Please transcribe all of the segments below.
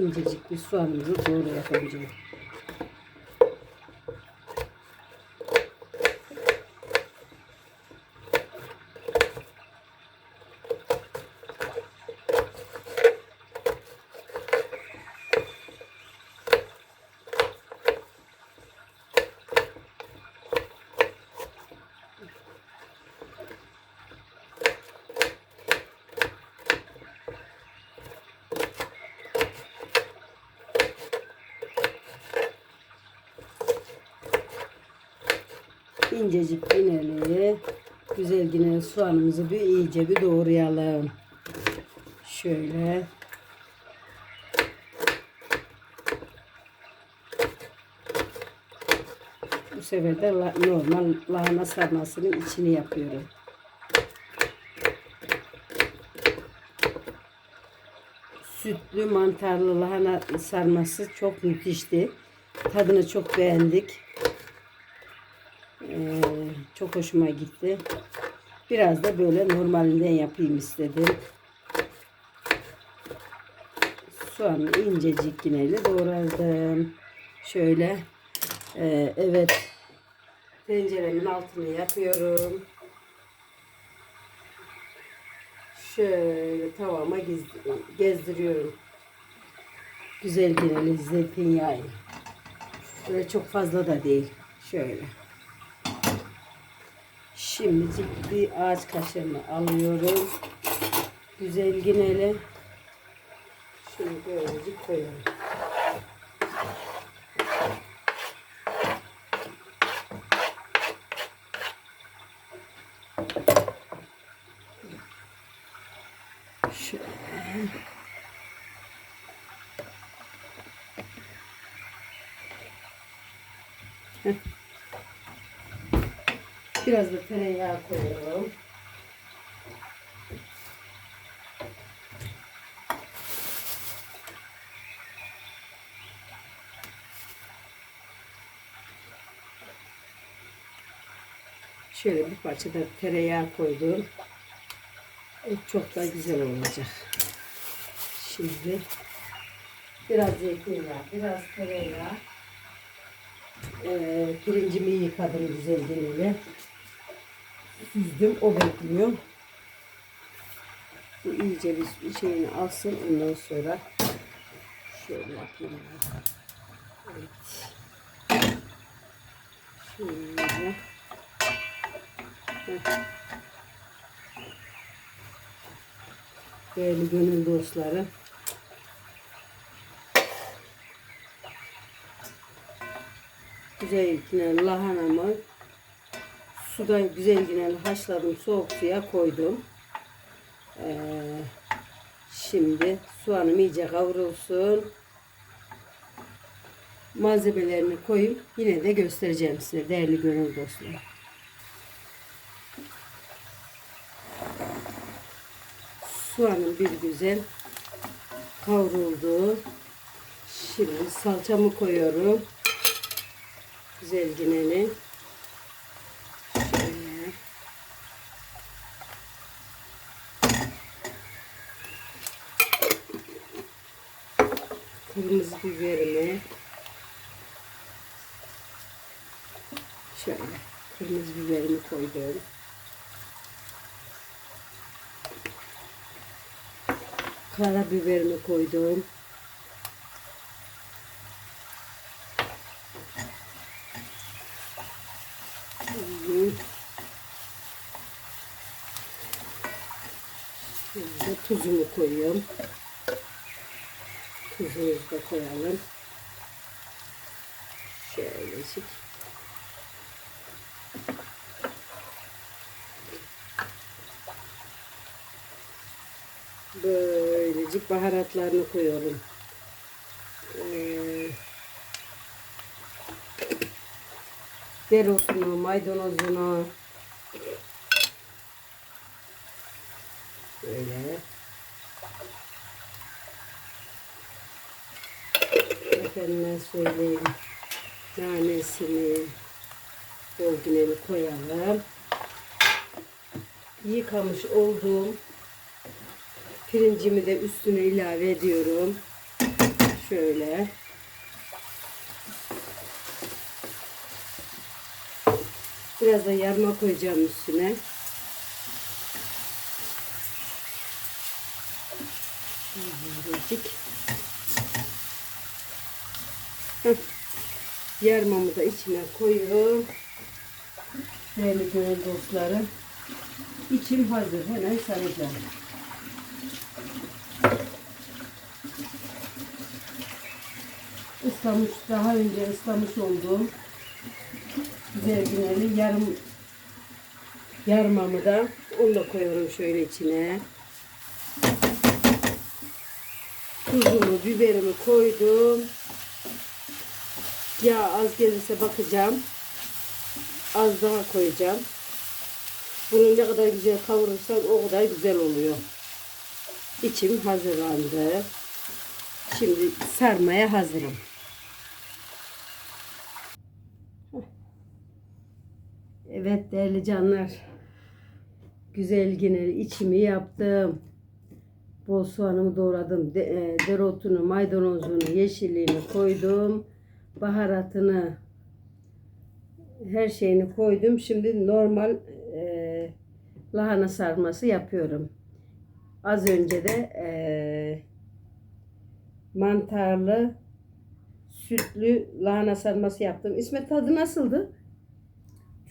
incecik bir soğanımızı doğru yapacağım. İncecik yineli güzel yine soğanımızı bir iyice bir doğrayalım. Şöyle. Bu sefer de normal lahana sarmasının içini yapıyorum. Sütlü mantarlı lahana sarması çok müthişti. Tadını çok beğendik. Ee, çok hoşuma gitti. Biraz da böyle normalinden yapayım istedim. Soğanı incecik yine doğradım. Şöyle. Ee, evet. Tenceremin altını yapıyorum. Şöyle tavama gez- gezdiriyorum. Güzel yine zeytinyağı. Böyle çok fazla da değil. Şöyle. Şimdi bir ağaç kaşığını alıyorum. Güzel yineli. Şunu böylece koyuyorum. Şöyle. Heh. Biraz da tereyağı koyalım. Şöyle bir parça da tereyağı koydum. E, Çok da güzel olacak. Şimdi biraz zeytinyağı, biraz tereyağı. Ee, pirincimi yıkadım güzelce süzdüm. O bekliyor. Bu iyice bir şeyini alsın. Ondan sonra şöyle yapayım. Evet. Şöyle. Heh. Değerli gönül dostları. Güzel yine lahanamı suda güzel yine haşladım. Soğuk suya koydum. Ee, şimdi soğanım iyice kavrulsun. Malzemelerini koyup yine de göstereceğim size değerli gönül dostları. Soğanım bir güzel kavruldu. Şimdi salçamı koyuyorum. Güzel yineli. Şöyle. Kırmızı biberimi şöyle kırmızı biberimi koydum. Karabiberimi koydum. Şimdi tuzumu koyuyorum. Tuzumuzu koyalım. Şöylecik. Böylecik baharatlarını koyuyorum. Ee, dereotunu, maydanozunu böyle efendime söyleyeyim nanesini dolguneni koyalım yıkamış olduğum pirincimi de üstüne ilave ediyorum Şöyle. Biraz da yarma koyacağım üstüne. Birazcık. Heh. Yarmamı da içine koyuyorum. Değerli gönül dostlarım. İçim hazır. Hemen saracağım. Islamış, daha önce ıslamış olduğum güzel günleri yarım yarmamı da da koyuyorum şöyle içine. Tuzumu, biberimi koydum. Ya az gelirse bakacağım. Az daha koyacağım. Bunu ne kadar güzel kavurursak o kadar güzel oluyor. İçim hazırlandı. Şimdi sarmaya hazırım. Evet değerli canlar. Güzel yine içimi yaptım. Bol soğanımı doğradım. E, dereotunu, maydanozunu, yeşilliğini koydum. Baharatını, her şeyini koydum. Şimdi normal e, lahana sarması yapıyorum. Az önce de e, mantarlı, sütlü lahana sarması yaptım. İsmet tadı nasıldı?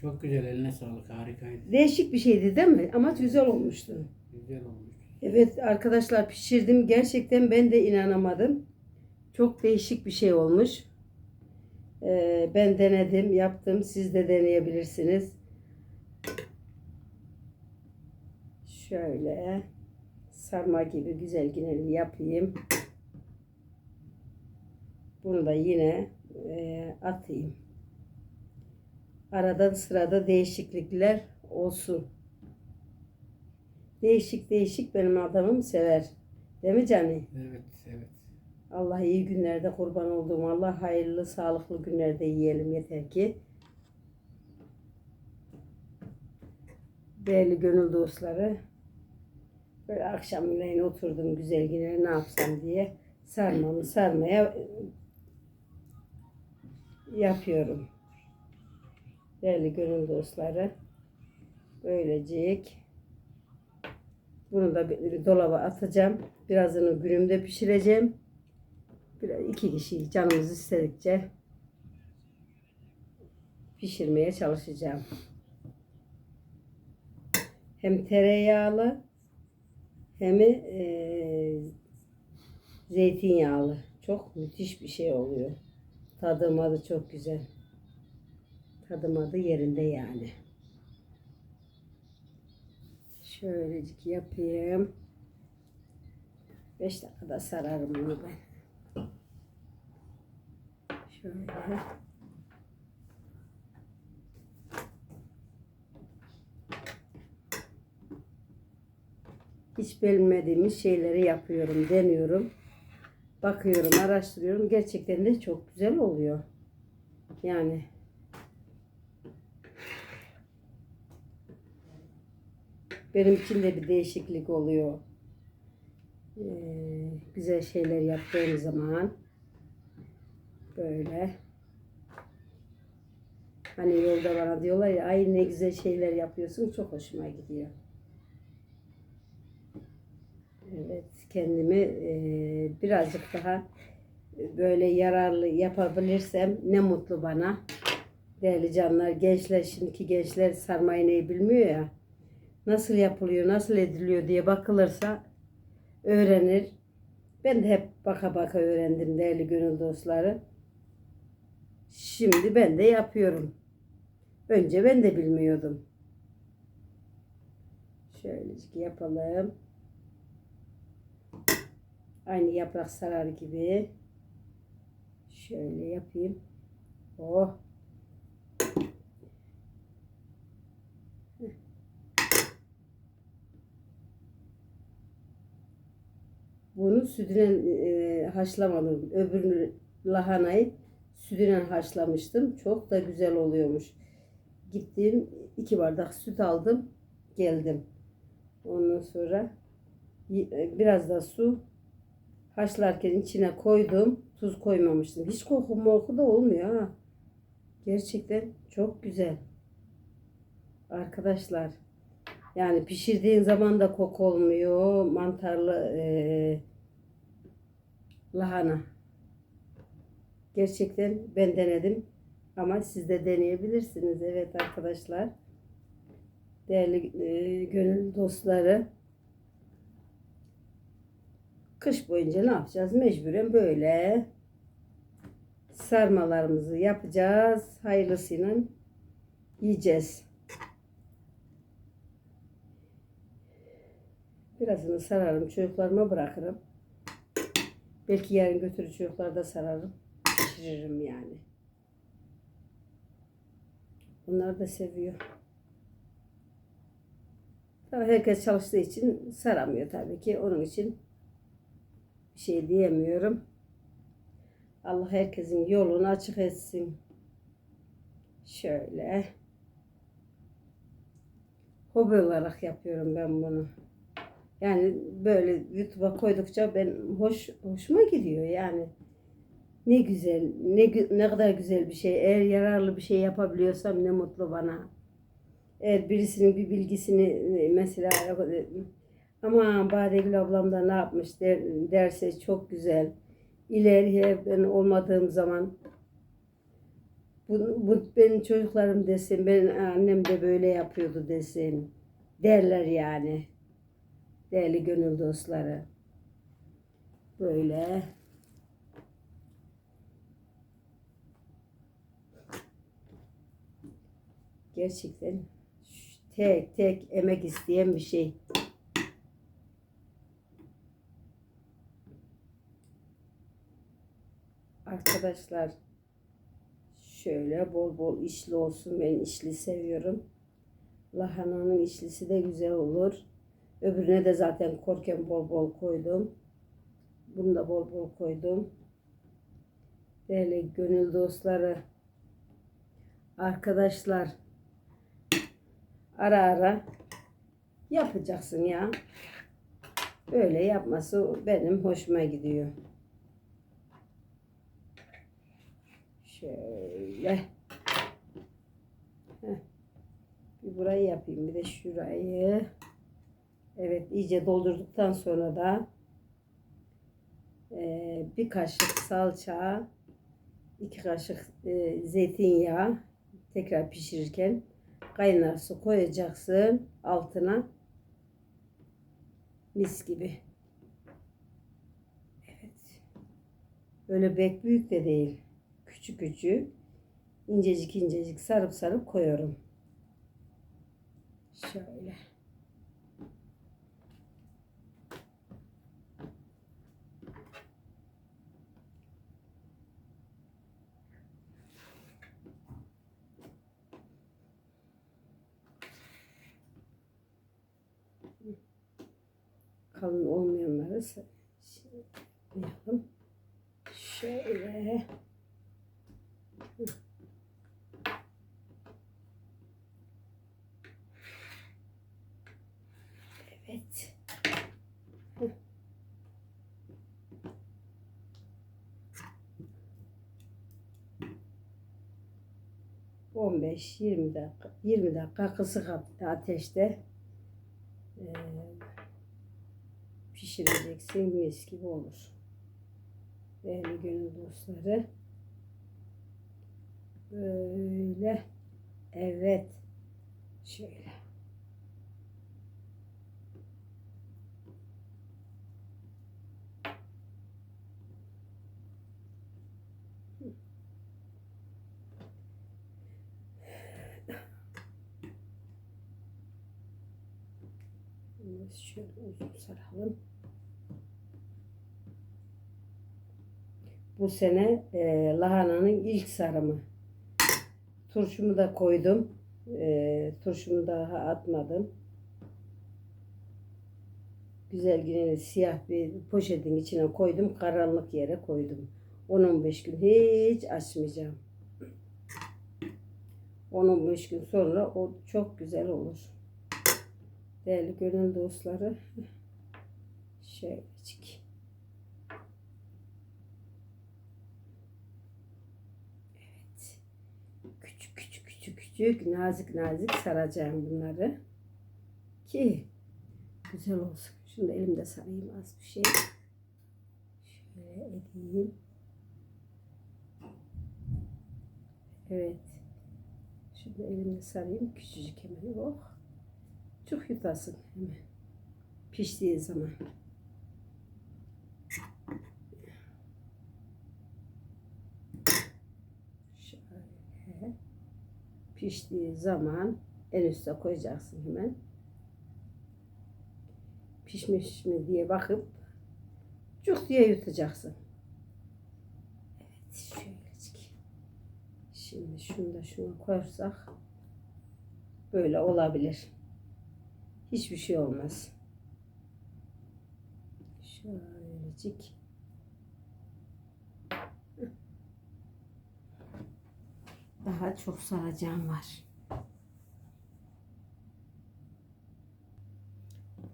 Çok güzel eline sağlık harikaydı. Değişik bir şeydi değil mi? Ama güzel olmuştu. Güzel olmuş. Evet arkadaşlar pişirdim. Gerçekten ben de inanamadım. Çok değişik bir şey olmuş. Ee, ben denedim, yaptım. Siz de deneyebilirsiniz. Şöyle sarma gibi güzel yine yapayım. Bunu da yine e, atayım. Arada sırada değişiklikler olsun. Değişik değişik benim adamım sever. Değil mi Cani? Evet evet. Allah iyi günlerde kurban olduğum Allah hayırlı sağlıklı günlerde yiyelim yeter ki. Değerli gönül dostları. Böyle akşamleyin oturdum güzel yine ne yapsam diye sarmamı sarmaya yapıyorum. Değerli gönül dostları. Böylecik. Bunu da dolaba atacağım. Birazını günümde pişireceğim. Biraz iki kişi canımız istedikçe pişirmeye çalışacağım. Hem tereyağlı hem e, zeytinyağlı. Çok müthiş bir şey oluyor. Tadı madı çok güzel. Tadı madı yerinde yani. Şöylecik yapayım. 5 dakikada sararım bunu ben. Şöyle. Hiç bilmediğimiz şeyleri yapıyorum, deniyorum. Bakıyorum, araştırıyorum. Gerçekten de çok güzel oluyor. Yani benim için de bir değişiklik oluyor. Ee, güzel şeyler yaptığım zaman böyle hani yolda bana diyorlar ya ay ne güzel şeyler yapıyorsun çok hoşuma gidiyor. Evet kendimi e, birazcık daha böyle yararlı yapabilirsem ne mutlu bana. Değerli canlar gençler şimdiki gençler sarma iğneyi bilmiyor ya nasıl yapılıyor, nasıl ediliyor diye bakılırsa öğrenir. Ben de hep baka baka öğrendim değerli gönül dostları. Şimdi ben de yapıyorum. Önce ben de bilmiyordum. Şöyle yapalım. Aynı yaprak sarar gibi. Şöyle yapayım. Oh. Bunu sütüne e, haşlamadım. Öbür lahanayı sütüne haşlamıştım. Çok da güzel oluyormuş. Gittim iki bardak süt aldım. Geldim. Ondan sonra e, biraz da su haşlarken içine koydum. Tuz koymamıştım. Hiç koku moku da olmuyor ha. Gerçekten çok güzel. Arkadaşlar. Yani pişirdiğin zaman da koku olmuyor. Mantarlı eee, lahana. Gerçekten ben denedim. Ama siz de deneyebilirsiniz. Evet arkadaşlar. Değerli eee, gönül dostları. Kış boyunca ne yapacağız? Mecburen böyle sarmalarımızı yapacağız. Hayırlısıyla yiyeceğiz. Birazını sararım. Çocuklarıma bırakırım. Belki yarın götürür çocuklar da sararım. Pişiririm yani. Onlar da seviyor. Tabii herkes çalıştığı için saramıyor tabii ki. Onun için bir şey diyemiyorum. Allah herkesin yolunu açık etsin. Şöyle. Hobi olarak yapıyorum ben bunu. Yani böyle YouTube'a koydukça ben hoş hoşuma gidiyor yani. Ne güzel, ne ne kadar güzel bir şey. Eğer yararlı bir şey yapabiliyorsam ne mutlu bana. Eğer birisinin bir bilgisini e, mesela e, ama Badegül ablam da ne yapmış der, derse çok güzel. İleriye ben olmadığım zaman bu, bu benim çocuklarım desin, benim annem de böyle yapıyordu desin. Derler yani. Değerli gönül dostları. Böyle. Gerçekten tek tek emek isteyen bir şey. Arkadaşlar şöyle bol bol işli olsun. Ben işli seviyorum. Lahananın işlisi de güzel olur. Öbürüne de zaten korken bol bol koydum. Bunu da bol bol koydum. Değerli gönül dostları, arkadaşlar ara ara yapacaksın ya. Böyle yapması benim hoşuma gidiyor. Şöyle. Bir burayı yapayım. Bir de şurayı. Evet iyice doldurduktan sonra da eee, bir kaşık salça, iki kaşık eee, zeytinyağı tekrar pişirirken kaynar su koyacaksın altına mis gibi. Evet. Böyle bek büyük de değil. Küçük küçük incecik incecik sarıp sarıp koyuyorum. Şöyle. Kalın olmayanları yapalım. Şöyle. Evet. On beş, yirmi dakika, yirmi dakika kısık ateşte pişireceksin mis gibi olur. Değerli gönül dostları. Böyle. Evet. Şöyle. Şöyle uzun saralım. Bu sene e, lahananın ilk sarımı. Turşumu da koydum. E, turşumu daha atmadım. Güzel yine siyah bir poşetin içine koydum. Karanlık yere koydum. 10-15 gün hiç açmayacağım. 10-15 gün sonra o çok güzel olur. Değerli gönül dostları. Şöyle çık. küçük küçük küçük nazik nazik saracağım bunları. Ki güzel olsun. Şunu da elimde sarayım az bir şey. Şöyle edeyim. Evet. Şunu da elimde sarayım. Küçücük hemen. Oh. Çok yutasın hemen. Piştiği zaman. Şöyle. Piştiği zaman en üste koyacaksın hemen. Pişmiş mi diye bakıp cuk diye yutacaksın. Evet şöylecik. Şimdi şunu da şuna koyarsak böyle olabilir. Hiçbir şey olmaz. Şöylecik. Daha çok saracağım var.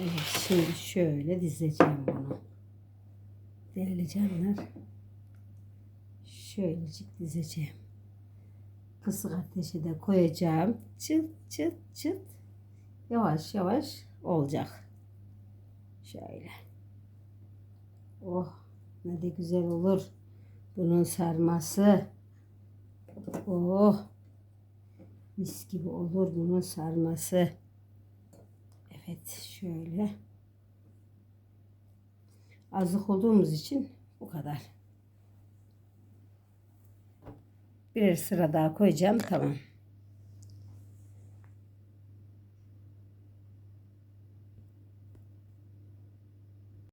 Evet şimdi şöyle dizeceğim bunu. Değerli canlar. Şöylecik dizeceğim. Kısık ateşe de koyacağım. Çıt çıt çıt. Yavaş yavaş olacak. Şöyle. Oh ne de güzel olur. Bunun sarması. Oh. Mis gibi olur bunun sarması. Evet şöyle. Azlık olduğumuz için bu kadar. Birer sıra daha koyacağım. Tamam.